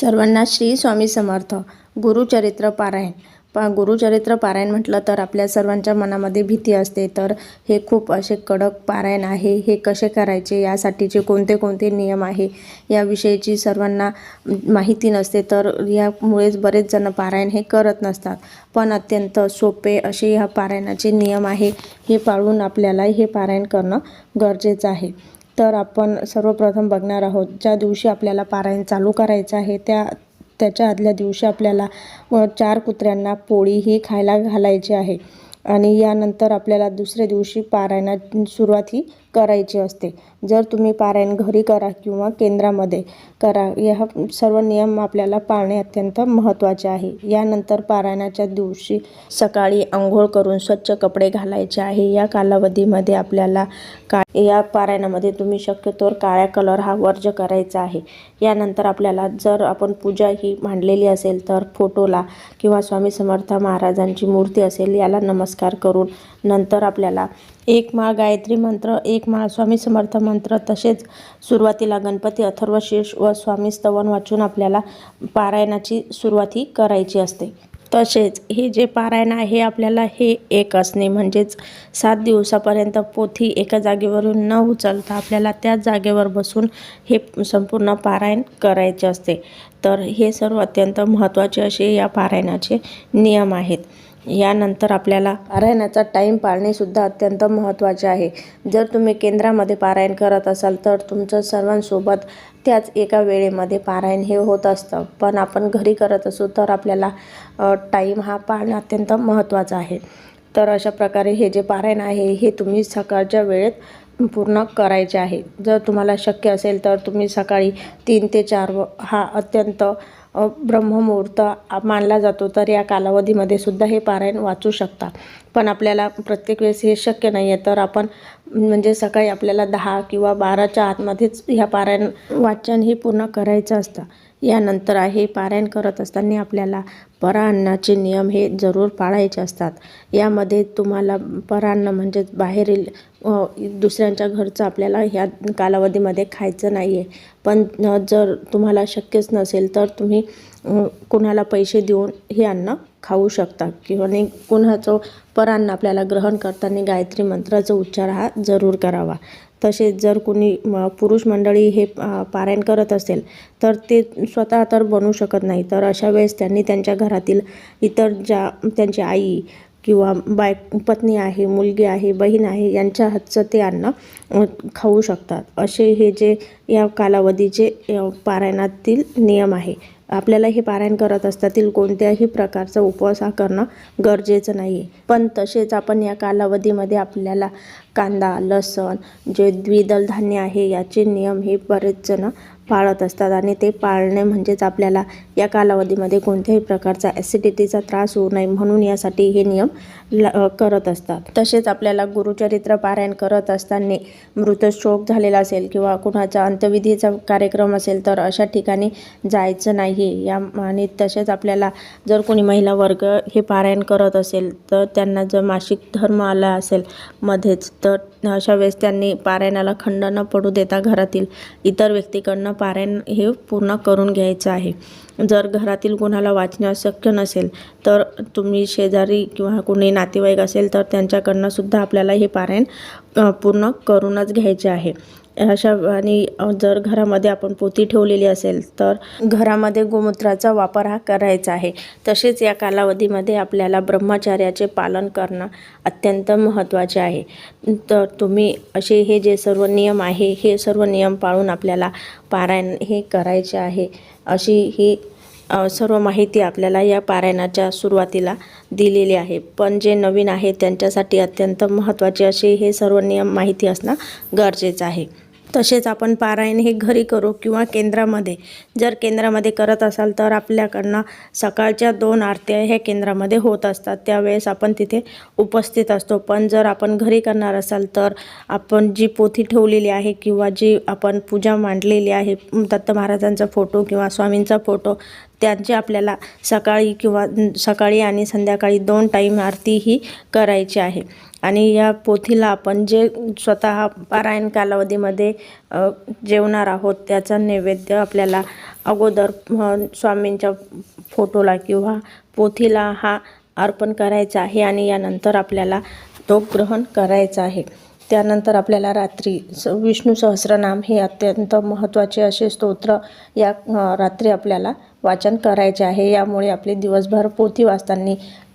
सर्वांना श्री स्वामी समर्थ. गुरुचरित्र पारायण. पा गुरुचरित्र पारायण म्हटलं तर आपल्या सर्वांच्या मनामध्ये भीती असते. तर हे खूप असे कडक पारायण आहे. हे कसे करायचे? यासाठीचे कोणते कोणते नियम आहे? याविषयीची सर्वांना माहिती नसते. तर यामुळेच बरेच जण पारायण हे करत नसतात. पण अत्यंत सोपे असे ह्या पारायणाचे नियम आहे. हे पाळून आपल्याला हे पारायण करणं गरजेचं आहे. तर आपण सर्वप्रथम बघणार आहोत ज्या दिवशी आपल्याला पारायण चालू करायचं आहे त्या त्याच्या आदल्या दिवशी आपल्याला चार कुत्र्यांना पोळी ही खायला घालायची आहे. आणि यानंतर आपल्याला दुसऱ्या दिवशी पारायणा सुरुवात ही करायची असते. जर तुम्ही पारायण घरी करा किंवा केंद्रामध्ये करा या सर्व नियम आपल्याला पाळणे अत्यंत महत्त्वाचे आहे. यानंतर पारायणाच्या दिवशी सकाळी आंघोळ करून स्वच्छ कपडे घालायचे आहे. या कालावधीमध्ये आपल्याला का या पारायणामध्ये तुम्ही शक्यतोवर काळ्या कलर हा वर्ज करायचा आहे. यानंतर आपल्याला जर आपण पूजा ही मांडलेली असेल तर फोटोला किंवा स्वामी समर्थ महाराजांची मूर्ती असेल याला नमस्कार करून नंतर आपल्याला एक माळ गायत्री मंत्र एक माळ स्वामी समर्थ मंत्र तसेच सुरुवातीला गणपती अथर्वशीर्ष व स्वामी स्तवन वाचून आपल्याला पारायणाची सुरुवात ही करायची असते. तसेच हे जे पारायण आहे आपल्याला हे एक असणे म्हणजेच सात दिवसापर्यंत पोथी एका जागेवरून न उचलता आपल्याला त्याच जागेवर बसून हे संपूर्ण पारायण करायचे असते. तर हे सर्व अत्यंत महत्त्वाचे असे या पारायणाचे नियम आहेत. यानंतर आपल्याला पारायणाचा टाईम पाळणेसुद्धा अत्यंत महत्त्वाचे आहे. जर तुम्ही केंद्रामध्ये पारायण करत असाल तर तुमचं सर्वांसोबत त्याच एका वेळेमध्ये पारायण हे होत असतं. पण आपण घरी करत असू तर आपल्याला टाईम हा पाळणं अत्यंत महत्त्वाचा आहे. तर अशा प्रकारे हे जे पारायण आहे हे तुम्ही सकाळच्या वेळेत पूर्ण करायचे आहे. जर तुम्हाला शक्य असेल तर तुम्ही सकाळी तीन ते चार व हा अत्यंत ब्रह्ममुहूर्त मानला जातो तर या कालावधीमध्ये सुद्धा हे पारायण वाचू शकता. पण आपल्याला प्रत्येक वेळेस हे शक्य नाही आहे तर आपण म्हणजे सकाळी आपल्याला दहा किंवा बाराच्या आतमध्येच ह्या पारायण वाचन हे पूर्ण करायचं असतं. यानंतर आहे. पारायण करत असताना आपल्याला पराअन्नाचे नियम हे जरूर पाळायचे असतात. यामध्ये तुम्हाला पराअन्न म्हणजेच बाहेरील दुसऱ्यांच्या घरचं आपल्याला ह्या कालावधीमध्ये खायचं नाही आहे पण जर तुम्हाला शक्यच नसेल तर तुम्ही कोणाला पैसे देऊन हे अन्न खाऊ शकता किंवा नाही कुणाचं परान्न आपल्याला ग्रहण करताना गायत्री मंत्राचा उच्चार हा जरूर करावा. तसेच जर कुणी म, पुरुष मंडळी हे पारायण करत असेल तर ते स्वतः तर बनवू शकत नाही. तर अशा वेळेस त्यांनी त्यांच्या घरातील इतर ज्या त्यांची आई किंवा बाय पत्नी आहे मुलगी आहे बहीण आहे यांच्या हातचं ते अन्न खाऊ शकतात. असे हे जे या कालावधीचे पारायणातील नियम आहे. आपल्याला हे पारायण करत असतातील कोणत्याही प्रकारचा उपवास हा करणं गरजेचं नाही आहे पण तसेच आपण या कालावधीमध्ये आपल्याला कांदा लसण जे द्विदल धान्य आहे याचे नियम हे बरेच जण पाळत असतात आणि ते पाळणे म्हणजेच आपल्याला या कालावधीमध्ये कोणत्याही प्रकारचा ॲसिडिटीचा त्रास होऊ नये म्हणून यासाठी हे नियम करत असतात. तसेच आपल्याला गुरुचरित्र पारायण करत असताना मृतशोक झालेला असेल किंवा कुणाचा अंत्यविधीचा कार्यक्रम असेल तर अशा ठिकाणी जायचं नाही. या आणि तसेच आपल्याला जर कोणी महिला वर्ग हे पारायण करत असेल तर त्यांना जर मासिक धर्म आला असेल मध्येच तर अशा वेळेस त्यांनी पारायणाला खंड न पडू देता घरातील इतर व्यक्तीकडनं पारायण हे पूर्ण करून घ्यायचं आहे. जर घरातील कोणाला वाचण्यास शक्य नसेल तर तुम्ही शेजारी किंवा कोणी नातेवाईक असेल तर त्यांच्याकडनंसुद्धा आपल्याला हे पारायण पूर्ण करूनच घ्यायचे आहे. अशा आणि जर घरामध्ये आपण पोती ठेवलेली असेल तर घरामध्ये गोमूत्राचा वापर हा करायचा आहे. तसेच या कालावधीमध्ये आपल्याला ब्रह्मचार्याचे पालन करणं अत्यंत महत्त्वाचे आहे. तर तुम्ही असे हे जे सर्व नियम आहे हे सर्व नियम पाळून आपल्याला पारायण हे करायचे आहे अशी ही सर्व माहिती आपल्याला या पारायणाच्या सुरुवातीला दिलेली आहे. पण जे नवीन आहे त्यांच्यासाठी अत्यंत महत्त्वाचे असे हे सर्व नियम माहिती असणं गरजेचं आहे. तसेच आपण पारायण हे घरी करू किंवा केंद्रामध्ये. जर केंद्रामध्ये करत असाल तर आपल्याकडनं सकाळच्या दोन आरत्या ह्या केंद्रामध्ये होत असतात. त्यावेळेस आपण तिथे उपस्थित असतो. पण जर आपण घरी करणार असाल तर आपण जी पोथी ठेवलेली आहे किंवा जी आपण पूजा मांडलेली आहे दत्त महाराजांचा फोटो किंवा स्वामींचा फोटो त्यांची आपल्याला सकाळी किंवा सकाळी आणि संध्याकाळी दोन टाईम आरती ही करायची आहे. आणि या पोथीला आपण जे स्वतः पारायण कालावधीमध्ये जेवणार आहोत त्याचा नैवेद्य आपल्याला अगोदर स्वामींच्या फोटोला किंवा पोथीला हा अर्पण करायचा आहे आणि यानंतर आपल्याला तो ग्रहण करायचा आहे. त्यानंतर आपल्याला रात्री स विष्णू सहस्रनाम हे अत्यंत महत्त्वाचे असे स्तोत्र या रात्री आपल्याला वाचन करायचे आहे. यामुळे आपले दिवसभर पोथी वाचताना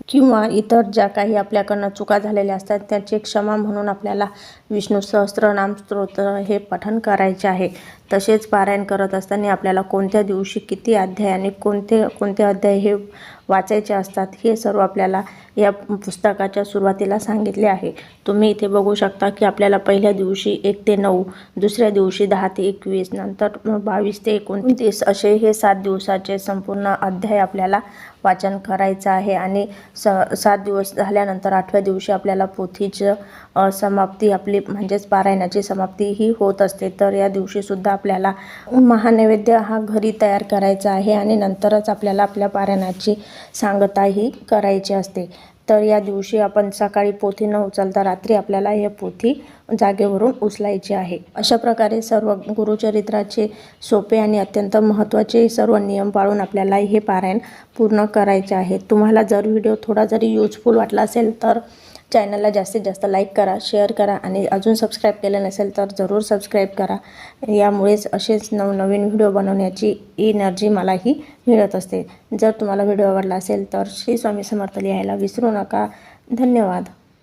किंवा इतर ज्या काही आपल्याकडनं चुका झालेल्या असतात त्याची क्षमा म्हणून आपल्याला विष्णू सहस्रनाम स्तोत्र हे पठन करायचे आहे. तसेच पारायण करत असताना आपल्याला कोणत्या दिवशी किती अध्याय आणि कोणते कोणते अध्याय हे वाचायचे असतात हे सर्व आपल्याला या पुस्तकाच्या सुरुवातीला सांगितले आहे. तुम्ही इथे बघू शकता की आपल्याला पहिल्या दिवशी एक ते नऊ दुसऱ्या दिवशी दहा ते एकवीस नंतर बावीस ते एकोणतीस असे हे सात दिवसाचे संपूर्ण अध्याय आपल्याला वाचन करायचं आहे. आणि स सात दिवस झाल्यानंतर आठव्या दिवशी आपल्याला पोथीचं समाप्ती आपली म्हणजेच पारायणाची समाप्ती ही होत असते. तर या दिवशीसुद्धा आपल्याला महानैवेद्य हा घरी तयार करायचा आहे आणि नंतरच आपल्याला आपल्या पारायणाची सांगताही करायची असते. तर या दिवशी आपण सकाळी पोथी न उचलता रात्री आपल्याला हे पोथी जागेवरून उचलायची आहे. अशा प्रकारे सर्व गुरुचरित्राचे सोपे आणि अत्यंत महत्त्वाचे सर्व नियम पाळून आपल्याला हे पारायण पूर्ण करायचे आहे. तुम्हाला जर व्हिडिओ थोडा जरी युजफुल वाटला असेल तर चॅनलला जास्तीत जास्त लाईक करा शेअर करा आणि अजून सबस्क्राईब केलं नसेल तर जरूर सबस्क्राईब करा. यामुळेच असेच नवनवीन व्हिडिओ बनवण्याची एनर्जी मलाही मिळत असते. जर तुम्हाला व्हिडिओ आवडला असेल तर श्री स्वामी समर्थ लिहायला विसरू नका. धन्यवाद.